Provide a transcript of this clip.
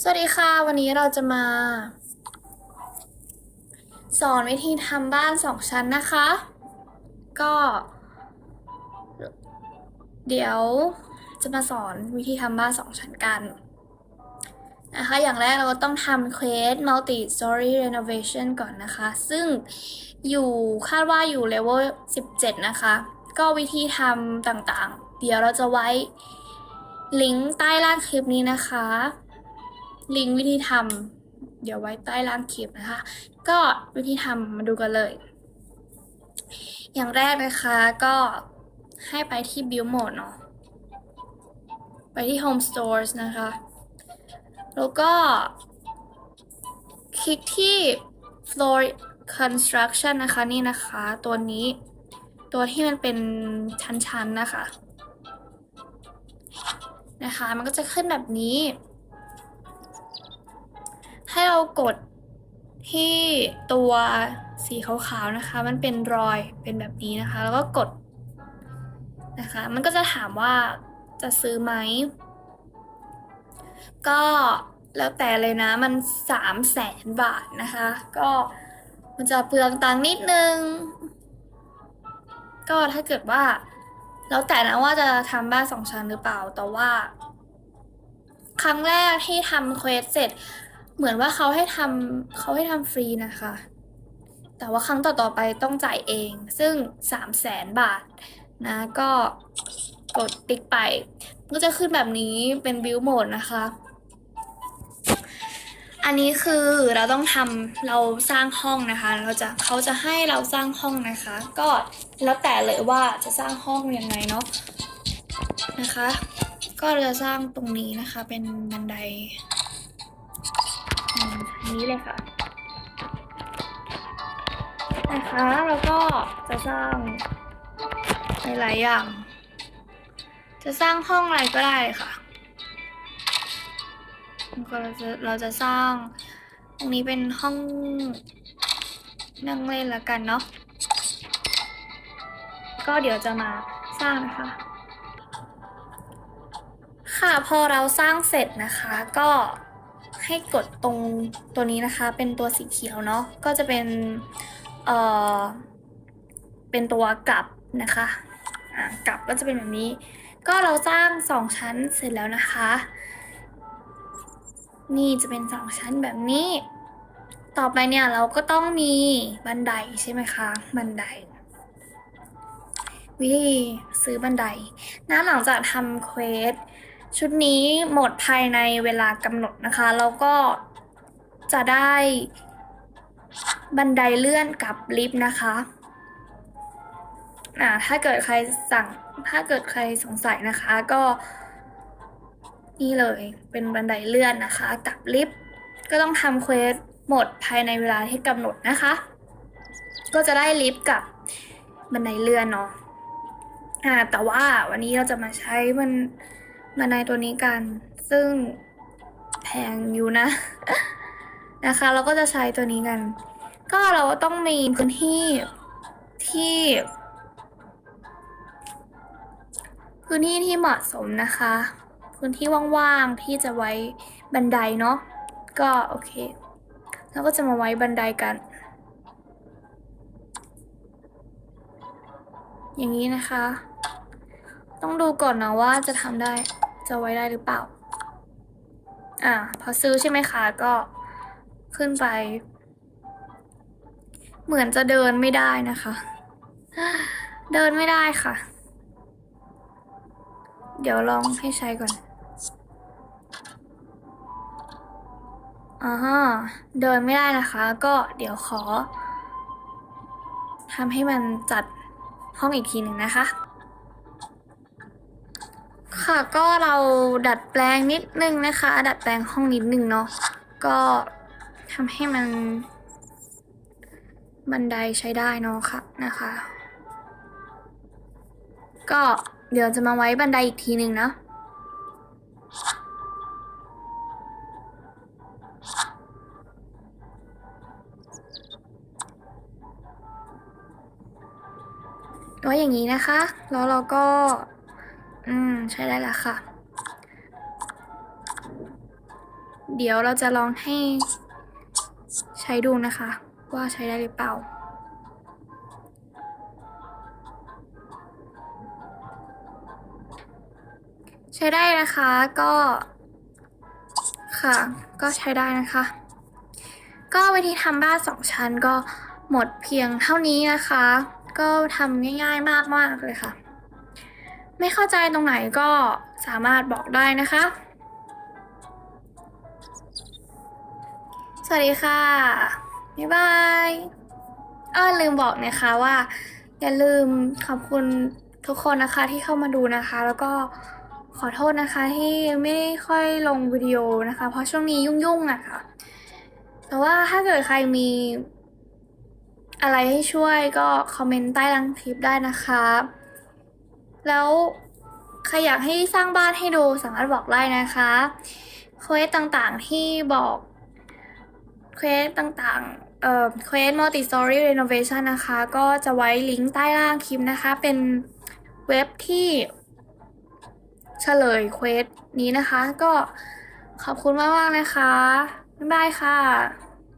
สวัสดีค่ะ วันนี้เราจะมา สอนวิธีทำบ้านสองชั้นนะคะ ก็ เดี๋ยวจะมาสอนวิธีทำบ้านสองชั้นกันนะคะ อย่างแรกเราก็ต้องทำ Quest Multi Story Renovation ก่อนนะคะ ซึ่งอยู่คาดว่าอยู่ level 17 นะคะ ก็วิธีทำต่างๆ เดี๋ยวเราจะไว้ลิงก์ใต้ล่างคลิปนี้นะคะ ลิงก์วิธีทำเดี๋ยวไว้ใต้ล่างคลิปนะคะ ก็วิธีทำมาดูกันเลย อย่างแรกนะคะก็ให้ไปที่ Build Mode เนาะไปที่ Home Stores นะคะ แล้วก็ คลิกที่ Floor Construction นะคะนี่นะคะ ตัวนี้ ตัวที่มันเป็นชั้นๆนะคะ นะคะ มันก็จะขึ้นแบบนี้ ให้เรากดที่ตัวสีขาวๆนะคะ มันเป็นรอยเป็นแบบนี้นะคะ แล้วก็กดนะคะ มันก็จะถามว่าจะซื้อไหม ก็แล้วแต่เลยนะ มันสามแสนบาทนะคะ ก็มันจะเปลืองตังค์นิดนึง ก็ถ้าเกิดว่า แล้วแต่นะว่าจะทำบ้านสองชั้นหรือเปล่า แต่ว่า ครั้งแรกที่ทำเควสเสร็จ เหมือนว่าเขาให้ทำเขาให้ทำฟรีนะคะ แต่ว่าครั้งต่อๆไปต้องจ่ายเอง ซึ่งสามแสนบาทนะก็กดติ๊กไป ก็จะขึ้นแบบนี้เป็นบิวโหมดนะคะ อันนี้คือเราต้องทำเราสร้างห้องนะคะ เราจะเขาจะให้เราสร้างห้องนะคะ ก็แล้วแต่เลยว่าจะสร้างห้องยังไงเนาะนะคะ ก็จะสร้างตรงนี้นะคะเป็นบันได นี้เลยค่ะนะคะแล้วก็จะสร้างหลายๆอย่าง จะสร้างห้องอะไรก็ได้เลยค่ะก็เราจะเราจะสร้างตรงนี้เป็นห้องนั่งเล่นละกันเนาะก็เดี๋ยวจะมาสร้างนะคะ ค่ะพอเราสร้างเสร็จนะคะก็ ให้กดตรงตัวนี้นะคะ เป็นตัวสีเขียวเนาะก็จะเป็นเอ่อเป็นตัวกลับนะคะอ่ากลับก็จะเป็นแบบนี้ ก็เราสร้างสองชั้นเสร็จแล้วนะคะ นี่จะเป็นสองชั้นแบบนี้ ต่อไปเนี่ยเราก็ต้องมีบันไดใช่ไหมคะบันไดวิธีซื้อบันไดนะหลังจากทำเควส ชุดนี้หมดภายในเวลากำหนดนะคะ แล้วก็จะได้บันไดเลื่อนกับลิฟต์นะคะอ่าถ้าเกิดใครสั่ง ถ้าเกิดใครสงสัยนะคะก็นี่เลยเป็นบันไดเลื่อนนะคะ กับลิฟต์ก็ต้องทำเควสหมดภายในเวลาที่กำหนดนะคะ ก็จะได้ลิฟต์กับบันไดเลื่อนเนาะอ่าแต่ว่าวันนี้เราจะมาใช้มัน บันตัวนี้กัน ซึ่งแพงอยู่นะ นะคะ เราก็จะใช้ตัวนี้กัน ก็เราต้องมีพื้นที่ที่พื้นที่ที่เหมาะสมนะคะ พื้นที่ว่างๆที่จะไว้บันไดเนาะก็โอเค แล้วก็จะมาไว้บันไดกัน อย่างนี้นะคะ ต้องดูก่อนนะว่าจะทำได้ จะไว้ได้หรือเปล่า อ่า พอซื้อใช่ไหมคะ ก็ขึ้นไป เหมือนจะเดินไม่ได้นะคะ เดินไม่ได้ค่ะ เดี๋ยวลองให้ใช้ก่อนอ่าเดินไม่ได้นะคะ ก็เดี๋ยวขอทำให้มันจัดห้องอีกทีหนึ่งนะคะ ค่ะก็เราดัดแปลงนิดนึงนะคะ ดัดแปลงห้องนิดนึงเนาะก็ทำให้มัน บันไดใช้ได้เนาะค่ะนะคะ ก็เดี๋ยวจะมาไว้บันไดอีกทีหนึ่งนะไว้อย่างนี้นะคะ แล้วเราก็ อืม ใช้ได้ล้วค่ะ เดี๋ยวเราจะลองให้ใช้ดูนะคะ ว่าใช้ได้หรือเปล่า ใช้ได้นะคะก็ค่ะ ก็ใช้ได้นะคะ ก็วิธีทำบ้านสองชั้นก็หมดเพียงเท่านี้นะคะ ก็ทำง่ายๆมากๆเลยค่ะ ไม่เข้าใจตรงไหนก็สามารถบอกได้นะคะ สวัสดีค่ะ บ๊ายบายอ้อลืมบอกนะคะว่า อย่าลืมขอบคุณทุกคนนะคะที่เข้ามาดูนะคะ แล้วก็ขอโทษนะคะที่ไม่ค่อยลงวิดีโอนะคะ เพราะช่วงนี้ยุ่งๆอะค่ะ แต่ว่าถ้าเกิดใครมีอะไรให้ช่วยก็คอมเมนต์ใต้ล่างคลิปได้นะคะ แล้วใครอยากให้สร้างบ้านให้ดูสามารถบอกได้นะคะเควสต่างๆที่บอกเควสต่างๆเอ่อเควส multi story renovation นะคะ ก็จะไว้ลิงก์ใต้ล่างคลิปนะคะ เป็นเว็บที่เฉลยเควสนี้นะคะ ก็ขอบคุณมากๆนะคะ บ๊ายบายค่ะ